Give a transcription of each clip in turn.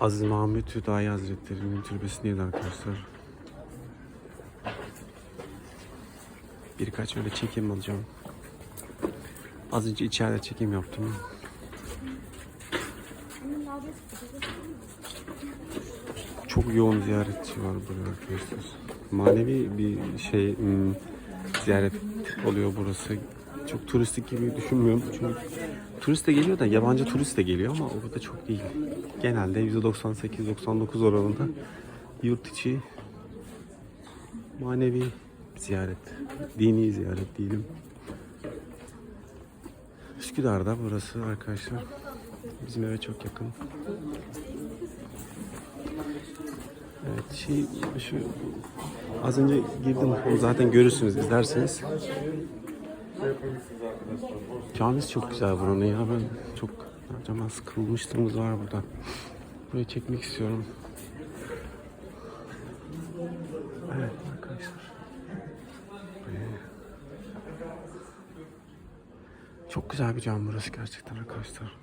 Aziz Mahmut Hüdayi Hazretleri'nin türbesindeyiz arkadaşlar. Birkaç öyle çekim alacağım. Az önce içeride çekim yaptım. Çok yoğun ziyaretçi var burada arkadaşlar. Manevi bir şey hmm, ziyaret oluyor burası. Çok turistik gibi düşünmüyorum çünkü turist de geliyor da yabancı turist de geliyor ama o da çok değil. Genelde %98-99 oranında yurt içi manevi ziyaret, dini ziyaret diyelim. Üsküdar'da burası arkadaşlar. Bizim eve çok yakın. Evet, şey şu az önce girdim. Zaten görürsünüz Camisi çok güzel buranın ya. Ben çok acaba sıkılmışlığımız var burada. Burayı çekmek istiyorum. Evet arkadaşlar. Çok güzel bir cam burası gerçekten arkadaşlar.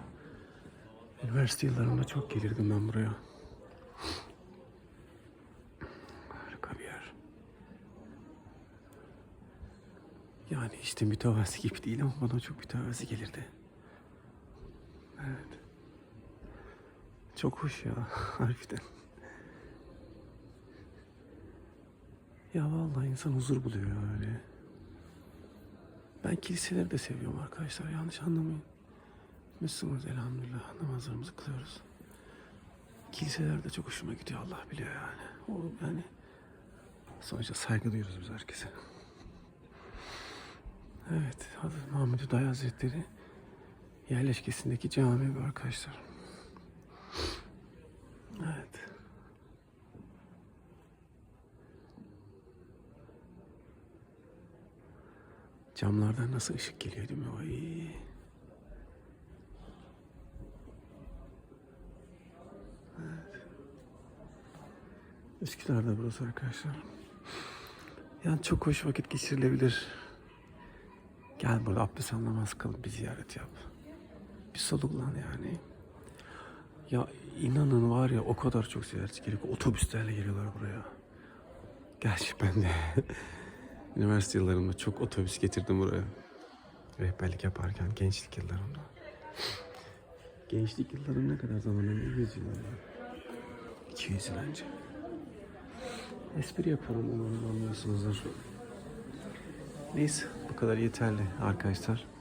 Üniversite yıllarında çok gelirdim ben buraya. Yani işte mütevazi gibi değil ama bana çok mütevazi gelirdi. Evet. Çok hoş ya harbiden. Ya vallahi insan huzur buluyor öyle. Ben kiliseleri de seviyorum arkadaşlar yanlış anlamayın. Müslümanız elhamdülillah namazlarımızı kılıyoruz. Kiliseler de çok hoşuma gidiyor Allah biliyor yani. O yani sonuçta saygı duyuyoruz biz herkese. Evet, Hazreti Muhammed Hüdayi Hazretleri yerleşkesindeki cami bu arkadaşlar. Evet. Camlardan nasıl ışık geliyor değil mi? Ay. Evet. Üsküdar'da burası arkadaşlar. Yani çok hoş vakit geçirilebilir. Gel burada abdest al namaz kıl bir ziyaret yap. Bir soluklan yani. Ya inanın var ya o kadar çok ziyaretçi geliyor. Otobüslerle geliyorlar buraya. Gerçi ben de üniversite yıllarımda çok otobüs getirdim buraya. Rehberlik yaparken gençlik yıllarımda. Gençlik yıllarım ne kadar zaman önce? 100 yıl önce. 200 yıl önce. Espri yapıyorum umarım anlıyorsunuzdur. Neyse bu kadar yeterli arkadaşlar.